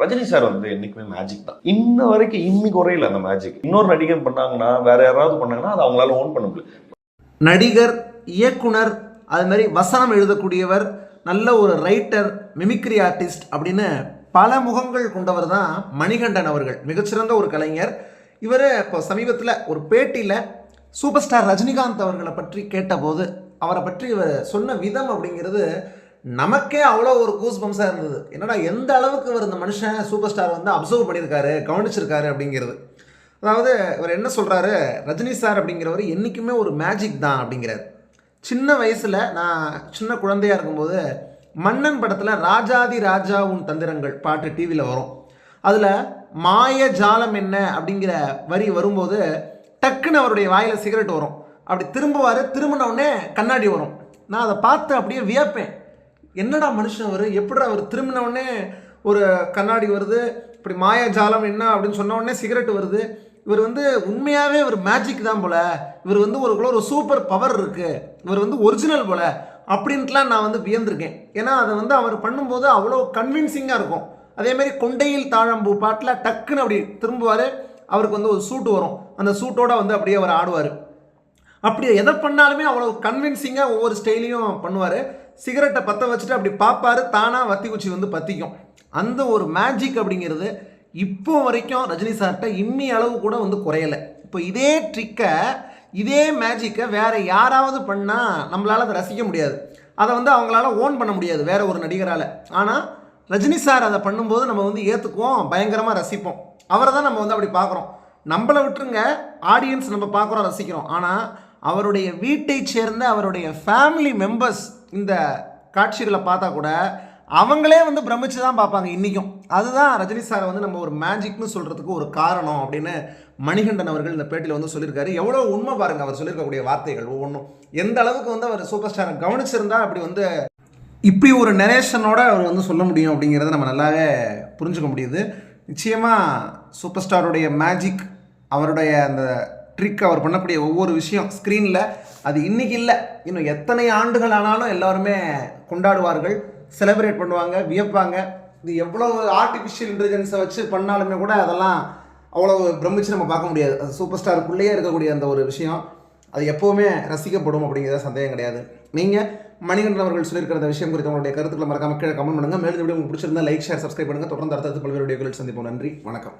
Rajini sir வந்து என்னைக்குமே magic தான். இன்ன வரைக்கும் இன்னி குறையில அந்த மேஜிக் இன்னொரு நடிகர் பண்ணாங்கன்னா வேற யாராவது பண்ணாங்கன்னா அதை அவங்களால ஓன் பண்ண முடியல. நடிகர் இயக்குனர் அது மாதிரி வசனம் எழுதக்கூடியவர் நல்ல ஒரு ரைட்டர் மிமிக்ரி ஆர்டிஸ்ட் அப்படின்னு பல முகங்கள் கொண்டவர் தான் மணிகண்டன் அவர்கள். மிகச்சிறந்த ஒரு கலைஞர். இவர் இப்போ சமீபத்தில் ஒரு பேட்டியில் சூப்பர் ஸ்டார் ரஜினிகாந்த் அவர்களை பற்றி கேட்டபோது அவரை பற்றி இவர் சொன்ன விதம் அப்படிங்கிறது நமக்கே அவ்வளோ ஒரு கூஸ் பம்ஸாக இருந்தது. என்னடா எந்த அளவுக்கு இவர் இந்த மனுஷன் சூப்பர் ஸ்டார் வந்து அப்சர்வ் பண்ணியிருக்காரு கவனிச்சிருக்காரு அப்படிங்கிறது. அதாவது இவர் என்ன சொல்கிறாரு ரஜினி சார் அப்படிங்கிறவர் என்றைக்குமே ஒரு மேஜிக் தான் அப்படிங்கிறார். சின்ன வயசில் நான் சின்ன குழந்தையாக இருக்கும்போது மன்னன் படத்தில் ராஜாதி ராஜா உன் தந்திரங்கள் பாட்டு டிவியில் வரும். அதில் மாய ஜாலம் என்ன அப்படிங்கிற வரி வரும்போது டக்குன்னு அவருடைய வாயில் சிகரெட் வரும். அப்படி திரும்புவார் திரும்பின உடனே கண்ணாடி வரும். நான் அதை பார்த்து அப்படியே வியப்பேன். என்னடா மனுஷன் அவர்? எப்படி அவர் திரும்பினவுடனே ஒரு கண்ணாடி வருது? இப்படி மாயாஜாலம் என்ன அப்படின்னு சொன்ன உடனே சிகரெட் வருது. இவர் வந்து உண்மையாகவே இவர் மேஜிக் தான் போல. இவர் வந்து ஒரு ஒரு சூப்பர் பவர் இருக்குது இவர் வந்து ஒரிஜினல் போல. அப்படின்ட்டுலாம் நான் வந்து வியந்திருக்கேன். ஏன்னா அதை வந்து அவர் பண்ணும்போது அவ்வளோ கன்வின்சிங்காக இருக்கும். அதேமாரி கொண்டையில் தாழம்பூ பாட்டில் டக்குன்னு அப்படி திரும்புவார். அவருக்கு வந்து ஒரு சூட்டு வரும். அந்த சூட்டோட வந்து அப்படியே அவர் ஆடுவார். அப்படி எதை பண்ணாலுமே அவ்வளோ கன்வின்சிங்காக ஒவ்வொரு ஸ்டைலையும் பண்ணுவார். சிகரெட்டை பற்ற வச்சுட்டு அப்படி பார்ப்பாரு தானாக வத்தி குச்சி வந்து பற்றிக்கும் அந்த ஒரு மேஜிக் அப்படிங்கிறது இப்போ வரைக்கும் ரஜினி சார்கிட்ட இம்மி அளவு கூட வந்து குறையலை. இப்போ இதே ட்ரிக்கை இதே மேஜிக்கை வேறு யாராவது பண்ணால் நம்மளால் அதை ரசிக்க முடியாது. அதை வந்து அவங்களால ஓன் பண்ண முடியாது வேற ஒரு நடிகரால். ஆனால் ரஜினி சார் அதை பண்ணும்போது நம்ம வந்து ஏற்றுக்குவோம் பயங்கரமாக ரசிப்போம். அவரை தான் நம்ம வந்து அப்படி பார்க்குறோம் நம்மளை விட்டுருங்க ஆடியன்ஸ் நம்ம பார்க்குறோம் ரசிக்கிறோம். ஆனால் அவருடைய வீட்டை சேர்ந்த அவருடைய ஃபேமிலி மெம்பர்ஸ் இந்த காட்சிகளை பார்த்தா கூட அவங்களே வந்து பிரமிச்சு தான் பார்ப்பாங்க இன்றைக்கும் அதுதான் ரஜினி சாரை வந்து நம்ம ஒரு மேஜிக்னு சொல்கிறதுக்கு ஒரு காரணம் அப்படின்னு மணிகண்டன் அவர்கள் இந்த பேட்டியில் வந்து சொல்லியிருக்காரு. எவ்வளோ உண்மை பாருங்க அவர் சொல்லியிருக்கக்கூடிய வார்த்தைகள் ஒவ்வொன்றும். எந்த அளவுக்கு வந்து அவர் சூப்பர் ஸ்டாரை கவனிச்சிருந்தா அப்படி வந்து இப்படி ஒரு நரேஷனோட அவர் வந்து சொல்ல முடியும் அப்படிங்கிறத நம்ம நல்லாவே புரிஞ்சுக்க முடியுது. நிச்சயமாக சூப்பர் ஸ்டாருடைய மேஜிக் அவருடைய அந்த ட்ரிக் அவர் பண்ணக்கூடிய ஒவ்வொரு விஷயம் ஸ்க்ரீனில் அது இன்னைக்கு இல்லை. இன்னும் எத்தனை ஆண்டுகள் ஆனாலும் எல்லாருமே கொண்டாடுவார்கள் செலிப்ரேட் பண்ணுவாங்க வியப்பாங்க. இது எவ்வளோ ஆர்டிஃபிஷியல் இன்டெலிஜென்ஸை வச்சு பண்ணாலுமே கூட அதெல்லாம் அவ்வளோ பிரமிச்சு நம்ம பார்க்க முடியாது. அது சூப்பர் ஸ்டாருக்குள்ளேயே இருக்கக்கூடிய அந்த ஒரு விஷயம். அது எப்போவுமே ரசிக்கப்படும் அப்படிங்கிறத சந்தேகம் கிடையாது. நீங்கள் மணிகண்டன் அவர்கள் சொல்லியிருக்கிற விஷயம் குறித்து உங்களுடைய கருத்துக்களை மறக்காம கீழே கமெண்ட் பண்ணுங்கள் மேலும் வீடியோ உங்களுக்கு பிடிச்சிருந்தா லைக் ஷேர் சப்ஸ்கிரைப் பண்ணுங்கள் தொடர்ந்து அடுத்தடுத்து பல்வேறு வீடியோக்களில் சந்திப்போம். நன்றி. வணக்கம்.